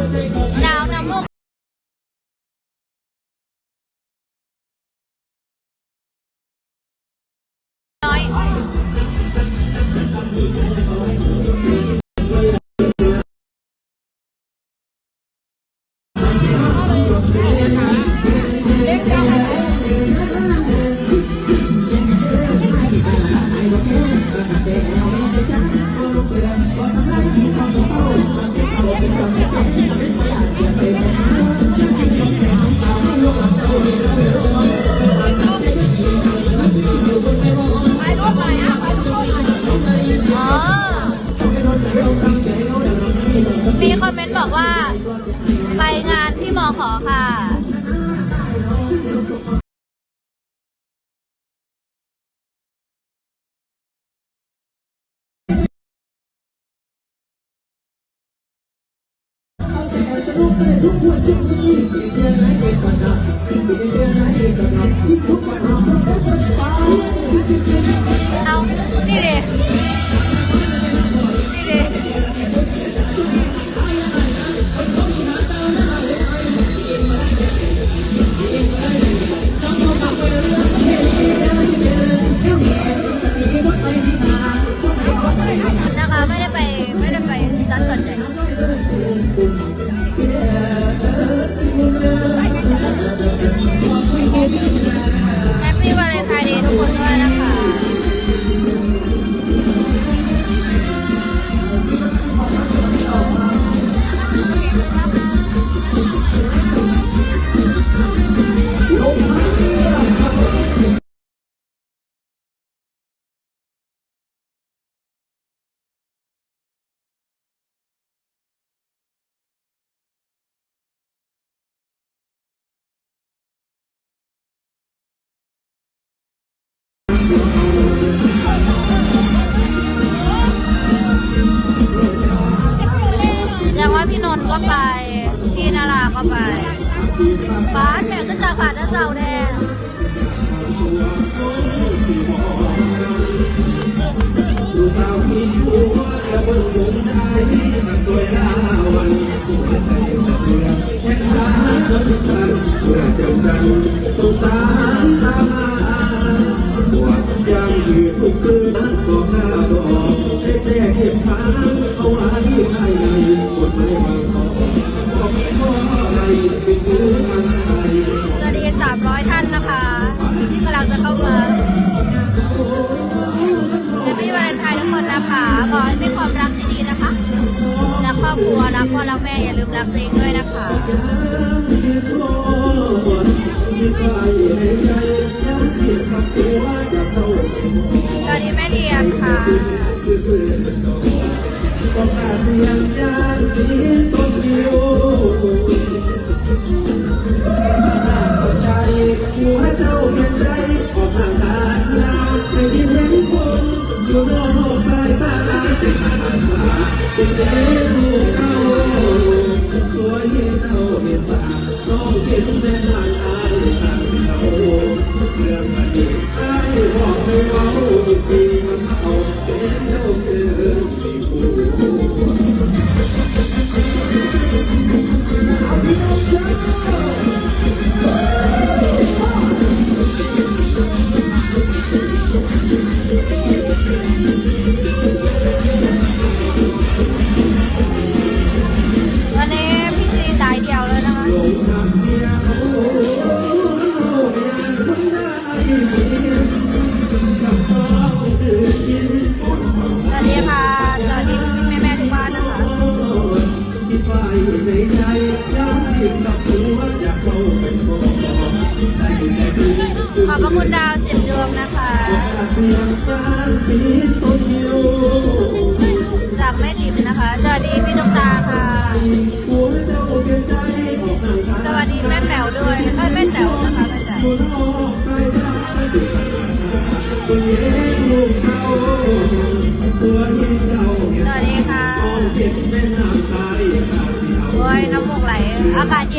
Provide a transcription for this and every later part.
ดา ทุ ดงว่าพี่นนท์ก็ไป พี่นาราก็ไปป้าแขกก็จะผ่าจะเจ้าแดงตัวเนด้วยเสาาจันทร์สงสตามา วดยามยืดทุกคืนนต่อข้าต่อเล็กแรกเก็บขาเอาไว้ภายในกดไมางบอกไม่สวัสดีสามร้อยท่านนะคะ ที่กำลังจะเข้ามาเดพี่วรัลนไทน์ทุกคนนะคะขอให้มีความรักที่ดีนะคะรักครอบครัวรักพ่อรักแม่อย่าลืมรักตัวเองด้วยนะคะ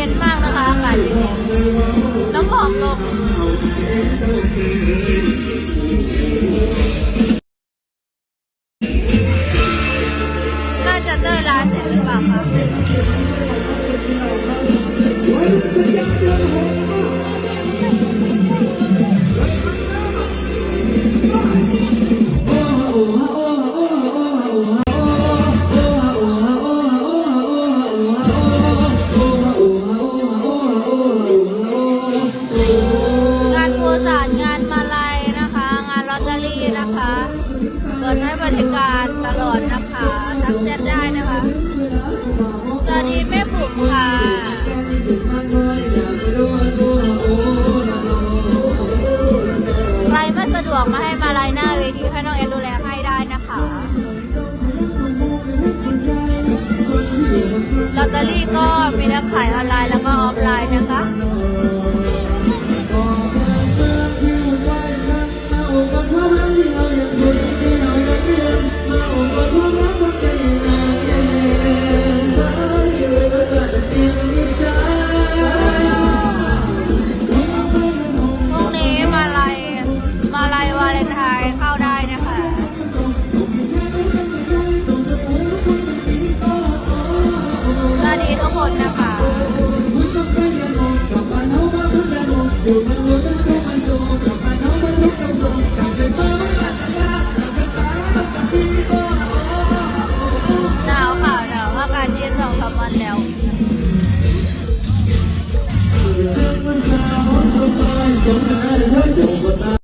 ยนมาก 海啊蓝 สมหน้าเลยเว้ยจบหมดหน้า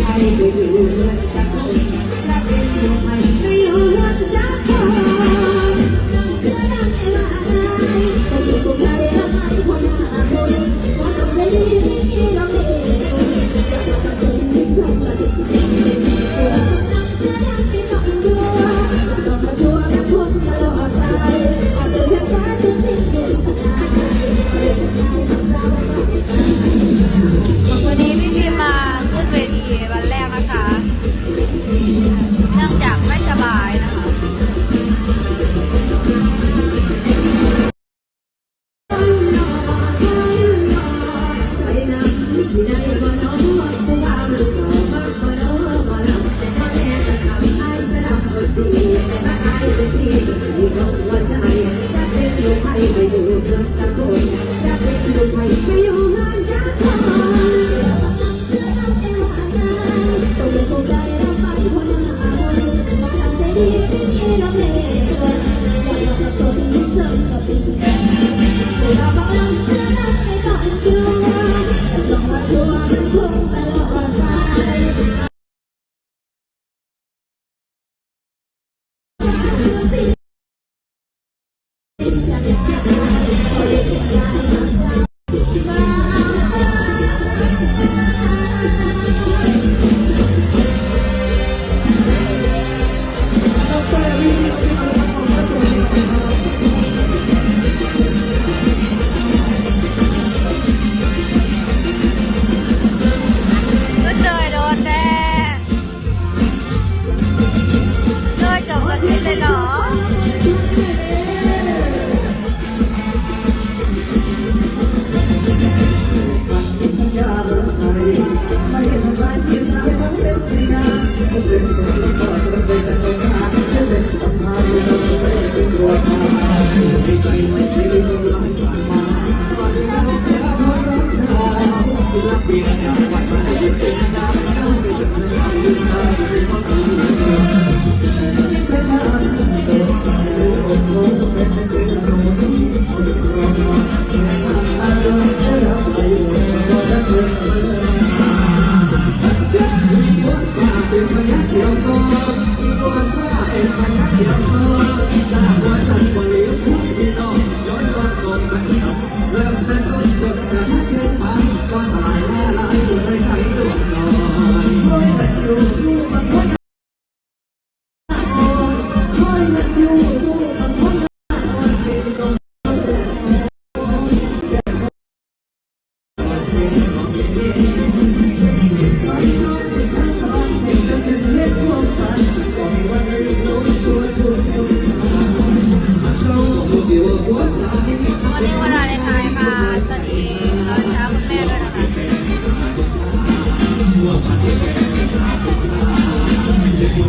ไทย พี่